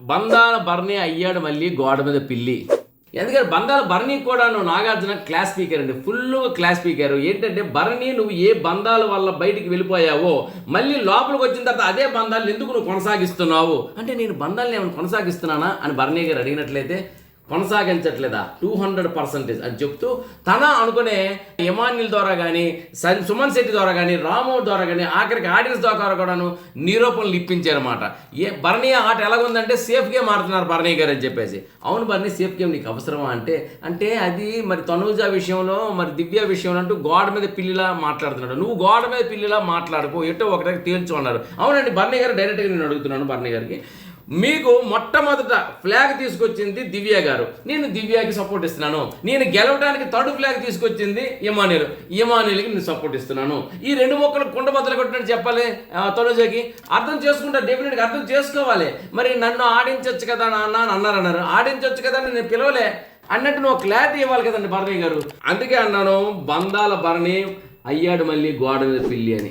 బంధాల భరణి అయ్యాడు మళ్ళీ గోడ మీద పిల్లి. ఎందుకంటే బంధాల భరణి కూడా నువ్వు నాగార్జున క్లాస్ స్పీకర్ అండి. ఫుల్ క్లాస్ స్పీకర్ ఏంటంటే భరణి నువ్వు ఏ బంధాల వల్ల బయటికి వెళ్ళిపోయావో మళ్ళీ లోపలికి వచ్చిన తర్వాత అదే బంధాలను ఎందుకు నువ్వు కొనసాగిస్తున్నావు? అంటే నేను బంధాలను ఏమైనా కొనసాగిస్తున్నానా? అని భరణి గారు అడిగినట్లయితే కొనసాగించట్లేదా? టూ హండ్రెడ్ పర్సెంటేజ్ అని చెప్తూ తన అనుకునే ఇమాన్యుల్ ద్వారా కానీ సుమన్ శెట్టి ద్వారా కానీ రాము ద్వారా కానీ ఆఖరికి ఆడియన్స్ ద్వారా కూడాను నిరూపణలు ఇప్పించారన్నమాట ఏ భరణీయ ఆట ఎలాగుందంటే సేఫ్ గేమ్ ఆడుతున్నారు భరణీయ గారు అని చెప్పేసి. అవును భరణి సేఫ్ గేమ్ నీకు అవసరమా అంటే అంటే అది మరి తనూజ విషయంలో మరి దివ్య విషయంలో అంటూ గోడ మీద పిల్లిలా మాట్లాడుతున్నాడు. నువ్వు గోడ మీద పిల్లిలా మాట్లాడుకో ఎటో ఒకటి తేల్చు అన్నారు. అవునండి భరణి గారు డైరెక్ట్గా నేను అడుగుతున్నాను భరణి గారికి. మీకు మొట్టమొదట ఫ్లాగ్ తీసుకొచ్చింది దివ్య గారు. నేను దివ్యకి సపోర్ట్ ఇస్తున్నాను. నేను గెలవడానికి థర్డ్ ఫ్లాగ్ తీసుకొచ్చింది ఇమానుయల్. ఇమానుయల్కి నేను సపోర్ట్ ఇస్తున్నాను. ఈ రెండు మొక్కలు కుండ బద్దలు కొట్టినట్టు చెప్పాలి తనుజకి. అర్థం చేసుకుంటా డెఫినెట్గా అర్థం చేసుకోవాలి. మరి నన్ను ఆడించవచ్చు కదా నాన్న అని అన్నారు అన్నారు ఆడించవచ్చు కదా అని నేను పిలవలే. అన్నట్టు నువ్వు క్లారిటీ ఇవ్వాలి కదండి భరణి గారు. అందుకే అన్నాను బంధాల భరణి అయ్యాడు మళ్ళీ గోడ మీద పిల్లి అని.